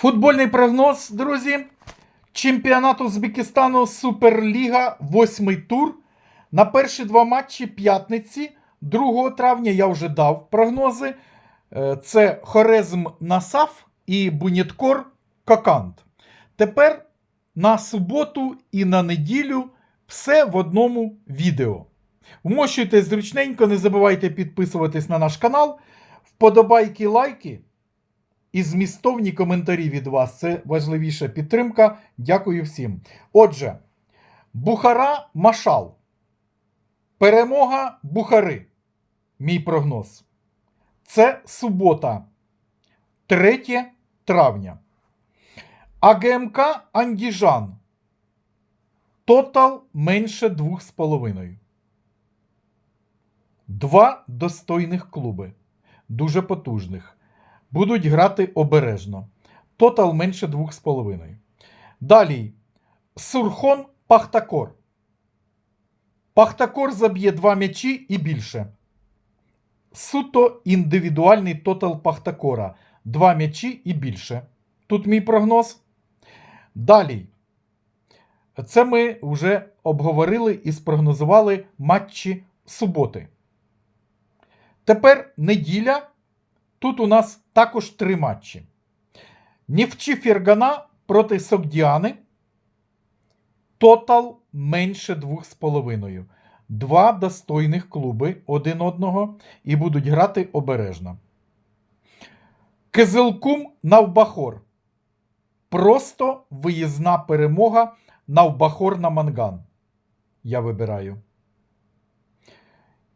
Футбольний прогноз, друзі. Чемпіонат Узбекистану Суперліга, восьмий тур. На перші два матчі п'ятниці, 2 травня, я вже дав прогнози. Е, Це Хорезм Насаф і Буніткор Кокант. Тепер на суботу і на неділю все в одному відео. Вмощуйте зручненько, не забувайте підписуватись на наш канал. Вподобайки, лайки і змістовні коментарі від вас. Це важливіша підтримка. Дякую всім. Отже, Бухара Машал. Перемога Бухари. Мій прогноз. Це субота, 3 травня. АГМК Андіжан. Тотал менше 2,5. Два достойних клуби. Дуже потужних. Будуть грати обережно. Тотал менше 2,5. Далі. Сурхон Пахтакор. Пахтакор заб'є два м'ячі і більше. Суто індивідуальний тотал Пахтакора. Два м'ячі і більше. Тут мій прогноз. Далі. Це ми вже обговорили і спрогнозували матчі суботи. Тепер неділя. Тут у нас також три матчі. Нівчі Фергана проти Согдіани. Тотал менше 2,5. Два достойних клуби один одного і будуть грати обережно. Кизилкум Навбахор. Просто виїзна перемога Навбахор на Манган. Я вибираю.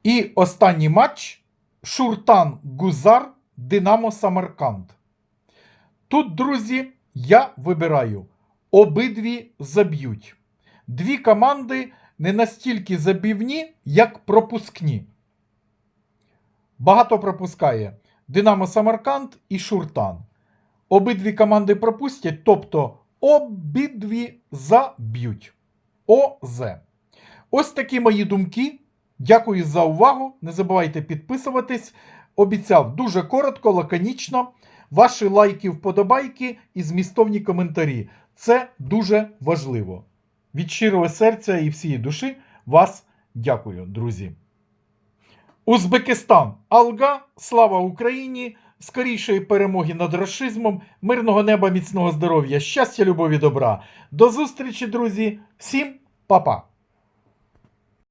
І останній матч Шуртан Гузар Динамо Самарканд. Тут, друзі, я вибираю. Обидві заб'ють. Дві команди не настільки забівні, як пропускні. Багато пропускає Динамо Самарканд і Шуртан. Обидві команди пропустять, тобто обидві заб'ють. ОЗ. Ось такі мої думки. Дякую за увагу. Не забувайте підписуватись. Обіцяв дуже коротко, лаконічно. Ваші лайки, вподобайки і змістовні коментарі. Це дуже важливо. Від щирого серця і всієї душі вас дякую, друзі. Узбекистан. Алга, слава Україні! Скорішої перемоги над расизмом, мирного неба, міцного здоров'я, щастя, любові, добра. До зустрічі, друзі. Всім па-па!